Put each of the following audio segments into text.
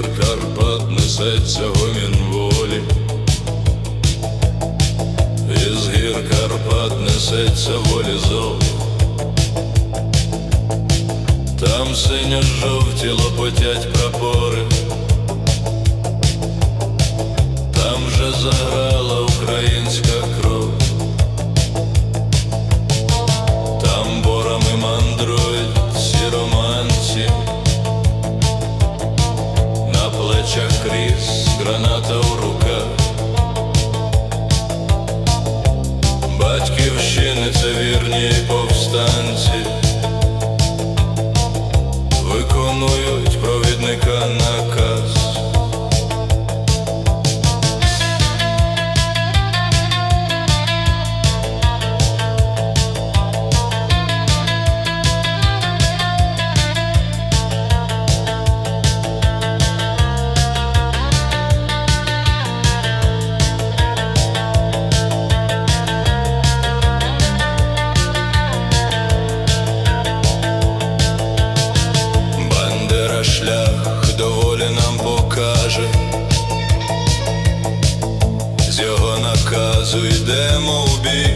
вітер Карпат несеться гомін волі, із гір Карпат несеться волі зов, там синьо жовті лопотять прапори. Плечах граната у руках. Батьківщини це вірні повстанці, наказу йдемо в бій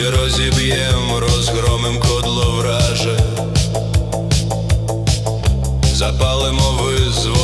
і розіб'єм, розгромим кодло враже, запалимо визволення